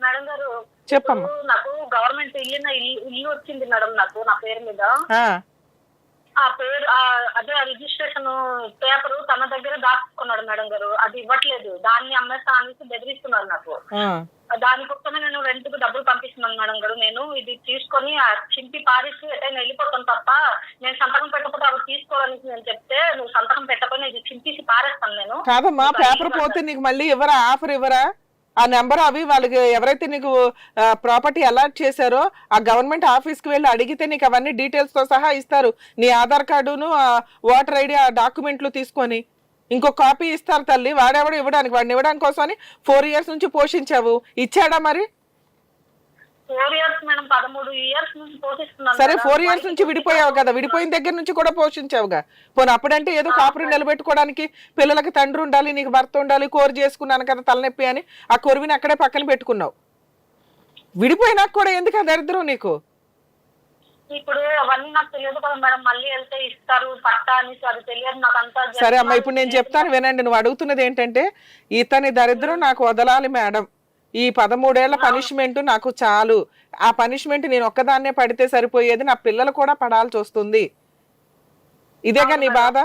Madam గారు చెప్పమ్మా. నాకు గవర్నమెంట్ ఇల్లు ఇల్లు వచ్చింది మేడం నాకు నా పేరు మీద. ఆ, ఆ పేరు ఆ అదే రిజిస్ట్రేషన్ పేపర్ తన దగ్గర దాచుకున్నాడు మేడం గారు. అది ఇవ్వట్లేదు. దాన్ని అమ్మేస్తా అనేసి బెదిరిస్తున్నారు నాకు. ఆ. దానికోసమే నేను రెంట్కు డబ్బులు పంపిస్తున్నాను మేడం గారు. నేను ఇది తీసుకొని ఆ చింపి పారేసి ఎటైనా వెళ్ళిపోతాను తప్ప నేను సంతకం పెట్టకపోతే అవి తీసుకోవాలని నేను చెప్తే నువ్వు సంతకం పెట్టకపోయినా ఇది చింపేసి పారేస్తాను నేను. కాదమ్మా పేపర్. పోతే నీకు మళ్ళీ ఇవ్వరా? ఆఫర్ ఇవ్వరా? ఆ నెంబర్ అవి వాళ్ళకి ఎవరైతే నీకు ప్రాపర్టీ అలాట్ చేశారో ఆ గవర్నమెంట్ ఆఫీస్కి వెళ్ళి అడిగితే నీకు అవన్నీ డీటెయిల్స్తో సహా ఇస్తారు. నీ ఆధార్ కార్డును ఆ ఓటర్ ఐడి ఆ డాక్యుమెంట్లు తీసుకొని ఇంకో కాపీ ఇస్తారు తల్లి. వాడెవడు ఇవ్వడానికి వాడిని ఇవ్వడానికి కోసమని ఫోర్ ఇయర్స్ నుంచి పోషించావు. ఇచ్చాడా మరి? ఫోర్ ఇయర్స్ మేడం పదమూడు ఇయర్స్ నుంచి పోషిస్తున్నాను సరే. ఫోర్ ఇయర్స్ నుంచి విడిపోయావు కదా విడిపోయిన దగ్గర నుంచి కూడా పోషించావుగా. పోనీ అప్పుడంటే ఏదో కాపురం నిలబెట్టుకోవడానికి పిల్లలకి తండ్రి ఉండాలి నీకు భర్త ఉండాలి కోరి చేసుకున్నాను కదా తలనొప్పి అని ఆ కొరివిని అక్కడే పక్కన పెట్టుకున్నావు. విడిపోయినాక కూడా ఎందుకు ఆ దరిద్రం నీకు? ఇప్పుడు అవన్నీ నాకు తెలియదు కదా మేడం మళ్ళీ వెళ్తే ఇస్తారు పట్టా అనేసి అది తెలియదు నాకు అంతా సరే అమ్మా ఇప్పుడు నేను చెప్తాను వినండి నువ్వు అడుగుతున్నది ఏంటంటే ఇతని దరిద్రం నాకు వదలాలి మేడం. ఈ పదమూడేళ్ళ పనిష్మెంట్ నాకు చాలు. ఆ పనిష్మెంట్ నేను ఒక్కదాన్నే పడితే సరిపోయేది నా పిల్లలు కూడా పడాల్సి వస్తుంది. ఇదేగా నీ బాధ?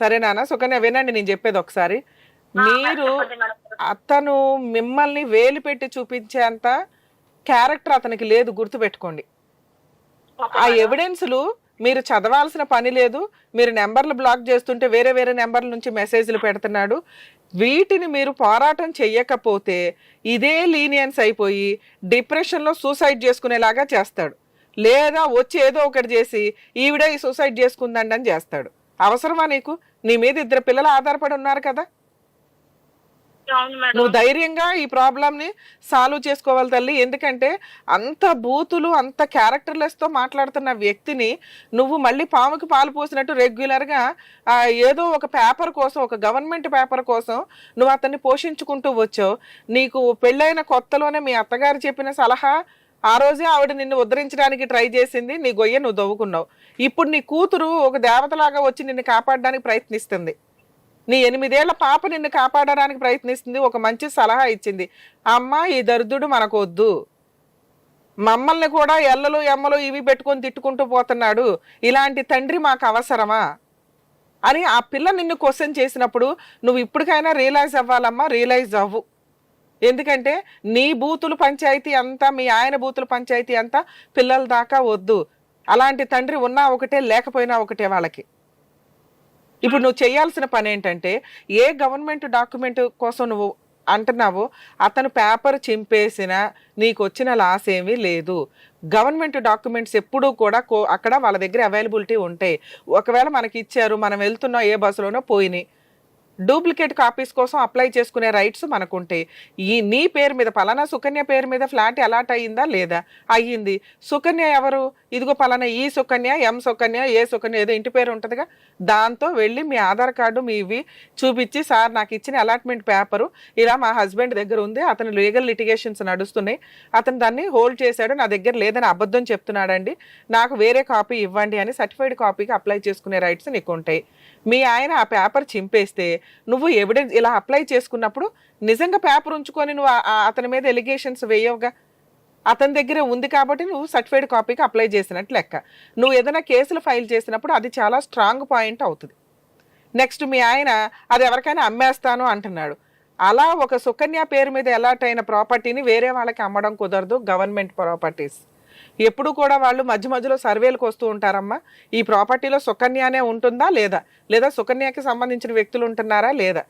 సరే నాన్న సుకన్య వినండి నేను చెప్పేది ఒకసారి. మీరు. అతను మిమ్మల్ని వేలు పెట్టి చూపించేంత క్యారెక్టర్ అతనికి లేదు గుర్తుపెట్టుకోండి. ఆ ఎవిడెన్స్లు మీరు చదవాల్సిన పని లేదు. మీరు నెంబర్లు బ్లాక్ చేస్తుంటే వేరే వేరే నెంబర్ల నుంచి మెసేజ్లు పెడుతున్నాడు. వీటిని మీరు పోరాటం చెయ్యకపోతే ఇదే లీనియన్స్ అయిపోయి డిప్రెషన్లో సూసైడ్ చేసుకునేలాగా చేస్తాడు. లేదా వచ్చి ఏదో ఒకటి చేసి ఈవిడ ఈ సూసైడ్ చేసుకుందండి అని చేస్తాడు. అవసరమా నీకు? నీ మీద ఇద్దరు పిల్లలు ఆధారపడి ఉన్నారు కదా. నువ్వు ధైర్యంగా ఈ ప్రాబ్లమ్ని సాల్వ్ చేసుకోవాలి తల్లి. ఎందుకంటే అంత బూతులు అంత క్యారెక్టర్లెస్తో మాట్లాడుతున్న వ్యక్తిని నువ్వు మళ్ళీ పాముకి పాలు పోసినట్టు రెగ్యులర్గా ఆ, ఏదో ఒక పేపర్ కోసం ఒక గవర్నమెంట్ పేపర్ కోసం నువ్వు అతన్ని పోషించుకుంటూ వచ్చావు. నీకు పెళ్ళైన కొత్తలోనే మీ అత్తగారు చెప్పిన సలహా ఆ రోజే ఆవిడ నిన్ను ఉద్ధరించడానికి ట్రై చేసింది. నీ గొయ్య నువ్వు దవ్వుకున్నావు. ఇప్పుడు నీ కూతురు ఒక దేవతలాగా వచ్చి నిన్ను కాపాడడానికి ప్రయత్నిస్తుంది. నీ ఎనిమిదేళ్ళ పాప నిన్ను కాపాడడానికి ప్రయత్నిస్తుంది ఒక మంచి సలహా ఇచ్చింది. అమ్మ ఈ దరిద్రుడు మనకు వద్దు మమ్మల్ని కూడా ఎల్లలు ఎమ్మలు ఇవి పెట్టుకొని తిట్టుకుంటూ పోతున్నాడు. ఇలాంటి తండ్రి మాకు అవసరమా అని ఆ పిల్ల నిన్ను క్వశ్చన్ చేసినప్పుడు నువ్వు ఇప్పటికైనా రియలైజ్ అవ్వాలమ్మా రియలైజ్ అవ్వు. ఎందుకంటే నీ బూతులు పంచాయతీ అంతా మీ ఆయన బూతుల పంచాయతీ అంతా పిల్లల దాకా వద్దు. అలాంటి తండ్రి ఉన్నా ఒకటే లేకపోయినా ఒకటే వాళ్ళకి. ఇప్పుడు నువ్వు చేయాల్సిన పని ఏంటంటే ఏ గవర్నమెంట్ డాక్యుమెంట్ కోసం నువ్వు అంటున్నావో అతను పేపర్ చింపేసిన నీకు వచ్చిన లాస్ ఏమీ లేదు. గవర్నమెంట్ డాక్యుమెంట్స్ ఎప్పుడూ కూడా కో- అక్కడ వాళ్ళ దగ్గర అవైలబిలిటీ ఉంటాయి. ఒకవేళ మనకి ఇచ్చారు మనం వెళ్తున్నా ఏ బస్సులోనో పోయినాయి. డూప్లికేట్ కాపీస్ కోసం అప్లై చేసుకునే రైట్స్ మనకు ఉంటాయి ఈ నీ పేరు మీద పలానా సుకన్య పేరు మీద ఫ్లాట్ అలాట్ అయ్యిందా లేదా? అయ్యింది. సుకన్య ఎవరు? ఇదిగో పలానా ఈ సుకన్య ఎం సుకన్య ఏ సుకన్య ఏదో ఇంటి పేరు ఉంటుందిగా. దాంతో వెళ్ళి మీ ఆధార్ కార్డు మీ ఇవి చూపించి సార్ నాకు ఇచ్చిన అలాట్మెంట్ పేపరు ఇలా మా హస్బెండ్ దగ్గర ఉంది. అతను లీగల్ లిటిగేషన్స్ నడుస్తున్నాయి. అతను దాన్ని హోల్డ్ చేశాడు. నా దగ్గర లేదని అబద్ధం చెప్తున్నాడండి. నాకు వేరే కాపీ ఇవ్వండి అని సర్టిఫైడ్ కాపీకి అప్లై చేసుకునే రైట్స్ నీకు ఉంటాయి మీ ఆయన ఆ పేపర్ చింపేస్తే నువ్వు ఎవిడెన్స్ ఇలా అప్లై చేసుకున్నప్పుడు నిజంగా పేపర్ ఉంచుకొని నువ్వు ఆ- అతని మీద ఎలిగేషన్స్ వేయవుగా? అతని దగ్గర ఉంది కాబట్టి నువ్వు సర్టిఫైడ్ కాపీకి అప్లై చేసినట్టు లెక్క. నువ్వు ఏదైనా కేసులు ఫైల్ చేసినప్పుడు అది చాలా స్ట్రాంగ్ పాయింట్ అవుతుంది. నెక్స్ట్ మీ ఆయన అది ఎవరికైనా అమ్మేస్తాను అంటున్నాడు. అలా ఒక సుకన్య పేరు మీద అలాట్ అయిన ప్రాపర్టీని వేరే వాళ్ళకి అమ్మడం కుదరదు గవర్నమెంట్ ప్రాపర్టీస్. ఎప్పుడు కూడా వాళ్ళు మధ్య మధ్యలో సర్వేలకు వస్తూ ఉంటారమ్మా. ఈ ప్రాపర్టీలో సుకన్యానే ఉంటుందా లేదా? లేదా సుకన్యకి సంబంధించిన వ్యక్తులు ఉంటున్నారా లేదా?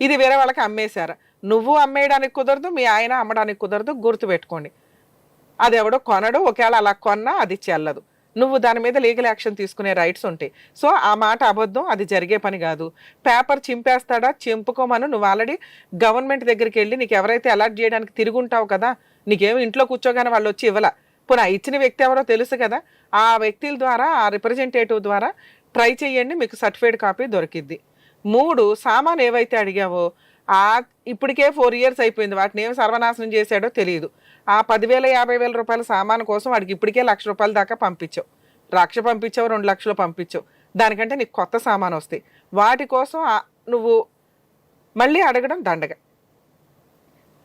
ఇది వేరే వాళ్ళకి అమ్మేశారా? నువ్వు అమ్మేయడానికి కుదరదు మీ ఆయన అమ్మడానికి కుదరదు గుర్తుపెట్టుకోండి. అది ఎవడో కొనడు ఒకవేళ అలా కొన్నా అది చెల్లదు. నువ్వు దాని మీద లీగల్ యాక్షన్ తీసుకునే రైట్స్ ఉంటాయి సో ఆ మాట అబద్ధం అది జరిగే పని కాదు. పేపర్ చింపేస్తాడా? చింపుకోమను. నువ్వు ఆల్రెడీ గవర్నమెంట్ దగ్గరికి వెళ్ళి నీకు ఎవరైతే అలర్ట్ చేయడానికి తిరుగుంటావు కదా నీకేమో ఇంట్లో కూర్చోగానే వాళ్ళు వచ్చి ఇవ్వాల? పోనీ ఇచ్చిన వ్యక్తి ఎవరో తెలుసు కదా ఆ వ్యక్తుల ద్వారా ఆ రిప్రజెంటేటివ్ ద్వారా ట్రై చేయండి మీకు సర్టిఫైడ్ కాపీ దొరికిద్ది. మూడు సామాన్ ఏవైతే అడిగావో ఆ ఇప్పటికే ఫోర్ ఇయర్స్ అయిపోయింది. వాటిని ఏం సర్వనాశనం చేశాడో తెలియదు. ఆ పదివేల యాభై వేల రూపాయల సామాను కోసం వాడికి ఇప్పటికే లక్ష రూపాయల దాకా పంపించావు. లక్ష పంపించావు రెండు లక్షలు పంపించావు. దానికంటే నీకు కొత్త సామాను వస్తాయి. వాటి కోసం నువ్వు మళ్ళీ అడగడం దండగ.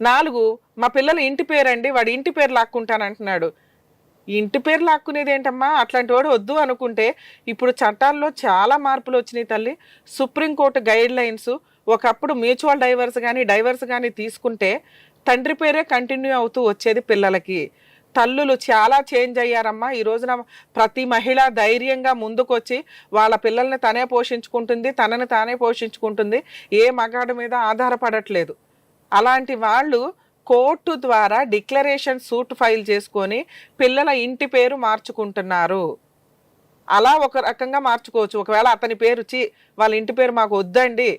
నాలుగు మా పిల్లల ఇంటి పేరండి వాడి ఇంటి పేరు లాక్కుంటానంటున్నాడు. ఇంటి పేరు లాక్కునేది ఏంటమ్మా? అట్లాంటి వాడు వద్దు అనుకుంటే ఇప్పుడు చట్టాల్లో చాలా మార్పులు వచ్చినాయి తల్లి. సుప్రీంకోర్టు గైడ్ లైన్స్ ఒకప్పుడు మ్యూచువల్ డైవర్స్ కానీ డైవర్స్ కానీ తీసుకుంటే తండ్రి పేరే కంటిన్యూ అవుతూ వచ్చేది పిల్లలకి. తల్లులు చాలా చేంజ్ అయ్యారమ్మా. ఈ రోజున ప్రతి మహిళ ధైర్యంగా ముందుకొచ్చి వాళ్ళ పిల్లల్ని తనే పోషించుకుంటుంది తనని తానే పోషించుకుంటుంది. ఏ మగాడి మీద ఆధారపడట్లేదు. అలాంటి వాళ్ళు కోర్టు ద్వారా డిక్లరేషన్ సూట్ ఫైల్ చేసుకొని పిల్లల ఇంటి పేరు మార్చుకుంటున్నారు. అలా ఒక రకంగా మార్చుకోవచ్చు. ఒకవేళ అతని పేరు చి వాళ్ళ ఇంటి పేరు మాకు వద్దండి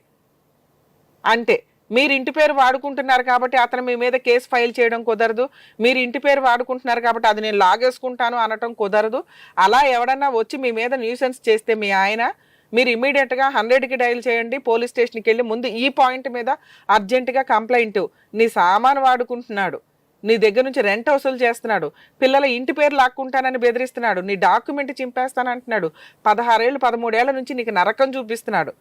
అంటే మీరు ఇంటి పేరు వాడుకుంటున్నారు కాబట్టి అతను మీ మీద కేసు ఫైల్ చేయడం కుదరదు. మీరు ఇంటి పేరు వాడుకుంటున్నారు కాబట్టి అది నేను లాగేసుకుంటాను అనటం కుదరదు. అలా ఎవడన్నా వచ్చి మీ మీద న్యూసెన్స్ చేస్తే మీ ఆయన మీరు ఇమీడియట్గా హండ్రెడ్కి డైల్ చేయండి పోలీస్ స్టేషన్కి వెళ్ళి ముందు ఈ పాయింట్ మీద అర్జెంటుగా కంప్లైంట్ నీ సామాను వాడుకుంటున్నాడు. నీ దగ్గర నుంచి రెంట్ వసూలు చేస్తున్నాడు. పిల్లల ఇంటి పేరు లాక్కుంటానని బెదిరిస్తున్నాడు. నీ డాక్యుమెంట్ చింపేస్తానంటున్నాడు. పదహారేళ్ళు పదమూడేళ్ళ నుంచి నీకు నరకం చూపిస్తున్నాడు.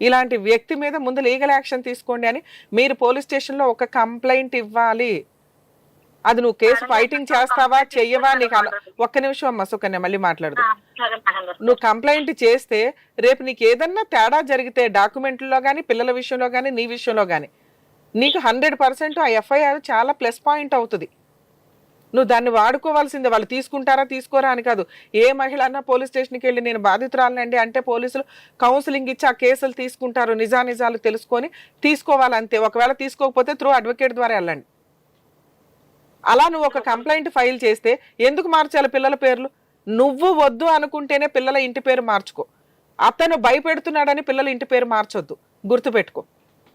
ఇలాంటి వ్యక్తి మీద ముందు లీగల్ యాక్షన్ తీసుకోండి అని మీరు పోలీస్ స్టేషన్లో ఒక కంప్లైంట్ ఇవ్వాలి. అది నువ్వు కేసు ఫైటింగ్ చేస్తావా చెయ్యవా నీకు ఒక్క నిమిషం అమ్మ సుకన్య మళ్ళీ మాట్లాడదు. నువ్వు కంప్లైంట్ చేస్తే రేపు నీకు ఏదన్నా తేడా జరిగితే డాక్యుమెంట్లో కానీ పిల్లల విషయంలో కానీ నీ విషయంలో కానీ నీకు హండ్రెడ్ పర్సెంట్ ఆ ఎఫ్ఐఆర్ చాలా ప్లస్ పాయింట్ అవుతుంది. నువ్వు దాన్ని వాడుకోవాల్సిందే వాళ్ళు తీసుకుంటారా తీసుకోరా అని కాదు. ఏ మహిళ అన్నా పోలీస్ స్టేషన్కి వెళ్ళి నేను బాధితురాలండి అంటే పోలీసులు కౌన్సిలింగ్ ఇచ్చి ఆ కేసులు తీసుకుంటారు నిజానిజాలు తెలుసుకొని తీసుకోవాలంతే. ఒకవేళ తీసుకోకపోతే త్రూ అడ్వకేట్ ద్వారా వెళ్ళండి. అలా నువ్వు ఒక కంప్లైంట్ ఫైల్ చేస్తే ఎందుకు మార్చాలి పిల్లల పేర్లు? నువ్వు వద్దు అనుకుంటేనే పిల్లల ఇంటి పేరు మార్చుకో. అతను భయపెడుతున్నాడని పిల్లల ఇంటి పేరు మార్చొద్దు. గుర్తుపెట్టుకో.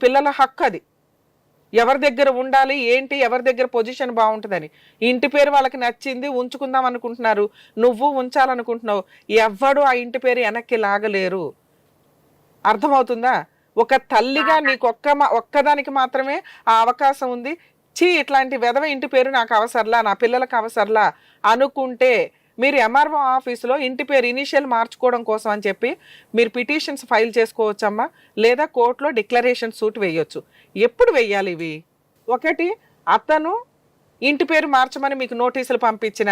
పిల్లల హక్కు అది. ఎవరి దగ్గర ఉండాలి ఏంటి ఎవరి దగ్గర పొజిషన్ బాగుంటుందని. ఇంటి పేరు వాళ్ళకి నచ్చింది ఉంచుకుందాం అనుకుంటున్నారు. నువ్వు ఉంచాలనుకుంటున్నావు. ఎవ్వడు ఆ ఇంటి పేరు వెనక్కి లాగలేరు. అర్థమవుతుందా? ఒక తల్లిగా నీకు ఒక్క మా- ఒక్కదానికి మాత్రమే ఆ అవకాశం ఉంది. చీ ఇట్లాంటి వెధవ ఇంటి పేరు నాకు అవసరంలా నా పిల్లలకు అవసరంలా అనుకుంటే మీరు ఎంఆర్ఓ ఆఫీసులో ఇంటి పేరు ఇనిషియల్ మార్చుకోవడం కోసం అని చెప్పి మీరు పిటిషన్స్ ఫైల్ చేసుకోవచ్చమ్మా. లేదా కోర్టులో డిక్లరేషన్ సూట్ వేయొచ్చు. ఎప్పుడు వెయ్యాలి ఇవి? ఒకటి అతను ఇంటి పేరు మార్చమని మీకు నోటీసులు పంపించిన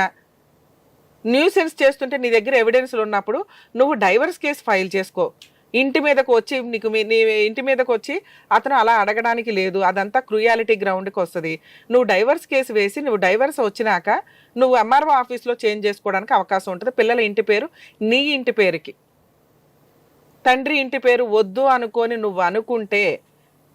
న్యూసెన్స్ చేస్తుంటే నీ దగ్గర ఎవిడెన్స్లు ఉన్నప్పుడు నువ్వు డైవర్స్ కేసు ఫైల్ చేసుకో. ఇంటి మీదకు వచ్చి నీకు మీ- నీ ఇంటి మీదకు వచ్చి అతను అలా అడగడానికి లేదు. అదంతా క్రూయాలిటీ గ్రౌండ్కి వస్తుంది. నువ్వు డైవర్స్ కేసు వేసి నువ్వు డైవర్స్ వచ్చినాక నువ్వు ఎంఆర్ఓ ఆఫీస్లో చేంజ్ చేసుకోవడానికి అవకాశం ఉంటుంది. పిల్లల ఇంటి పేరు నీ ఇంటి పేరుకి. తండ్రి ఇంటి పేరు వద్దు అనుకొని నువ్వు అనుకుంటే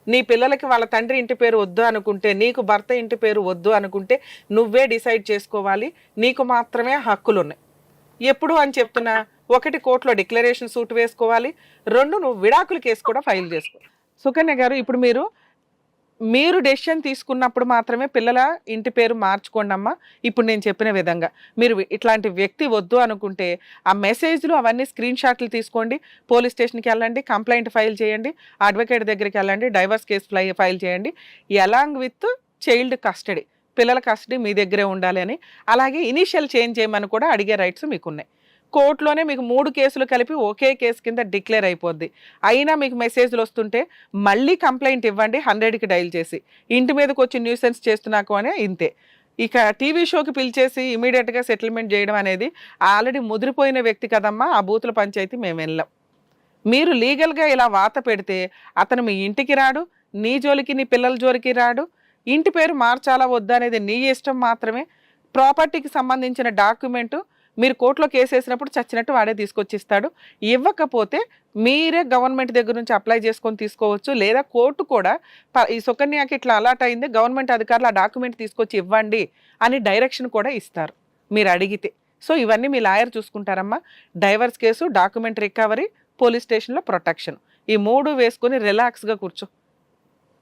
నీ పిల్లలకి వాళ్ళ తండ్రి ఇంటి పేరు వద్దు అనుకుంటే నీకు భర్త ఇంటి పేరు వద్దు అనుకుంటే నువ్వే డిసైడ్ చేసుకోవాలి. నీకు మాత్రమే హక్కులు ఉన్నాయి ఎప్పుడు అని చెప్తున్నా? ఒకటి కోర్టులో డిక్లరేషన్ సూట్ వేసుకోవాలి రెండు నువ్వు విడాకుల కేసు కూడా ఫైల్ చేసుకో. సుకన్య గారు ఇప్పుడు మీరు మీరు డెసిషన్ తీసుకున్నప్పుడు మాత్రమే పిల్లల ఇంటి పేరు మార్చుకోండి అమ్మా. ఇప్పుడు నేను చెప్పిన విధంగా మీరు ఇట్లాంటి వ్యక్తి వద్దు అనుకుంటే ఆ మెసేజ్లు అవన్నీ స్క్రీన్ షాట్లు తీసుకోండి పోలీస్ స్టేషన్కి వెళ్ళండి కంప్లైంట్ ఫైల్ చేయండి అడ్వకేట్ దగ్గరికి వెళ్ళండి డైవర్స్ కేసు ఫ్లై ఫైల్ చేయండి. ఎలాంగ్ విత్ చైల్డ్ కస్టడీ పిల్లల కస్టడీ మీ దగ్గరే ఉండాలి అని. అలాగే ఇనీషియల్ చేంజ్ చేయమని కూడా అడిగే రైట్స్ మీకు ఉన్నాయి కోర్టులోనే మీకు మూడు కేసులు కలిపి ఒకే కేసు కింద డిక్లేర్ అయిపోద్ది. అయినా మీకు మెసేజ్లు వస్తుంటే మళ్ళీ కంప్లైంట్ ఇవ్వండి హండ్రెడ్కి డైల్ చేసి. ఇంటి మీదకి వచ్చి న్యూసెన్స్ చేస్తున్నాకు అనే ఇంతే. ఇక టీవీ షోకి పిలిచేసి ఇమీడియట్గా సెటిల్మెంట్ చేయడం అనేది ఆల్రెడీ ముదిరిపోయిన వ్యక్తి కదమ్మా ఆ బూతుల పంచాయతీ మేము వెళ్ళాం మీరు లీగల్గా ఇలా వాత పెడితే అతను మీ ఇంటికి రాడు నీ జోలికి నీ పిల్లల జోలికి రాడు. ఇంటి పేరు మార్చాలా వద్దా అనేది నీ ఇష్టం మాత్రమే. ప్రాపర్టీకి సంబంధించిన డాక్యుమెంటు మీరు కోర్టులో కేసు వేసినప్పుడు చచ్చినట్టు వాడే తీసుకొచ్చిస్తాడు. ఇవ్వకపోతే మీరే గవర్నమెంట్ దగ్గర నుంచి అప్లై చేసుకొని తీసుకోవచ్చు. లేదా కోర్టు కూడా ఈ సుకన్యకి ఇట్లా అలాట్ అయింది గవర్నమెంట్ అధికారులు ఆ డాక్యుమెంట్ తీసుకొచ్చి ఇవ్వండి అని డైరెక్షన్ కూడా ఇస్తారు. మీరు అడిగితే. సో ఇవన్నీ మీ lawyer చూసుకుంటారమ్మా. Divorce case document recovery police స్టేషన్లో ప్రొటెక్షన్. ఈ మూడు వేసుకొని రిలాక్స్గా కూర్చో.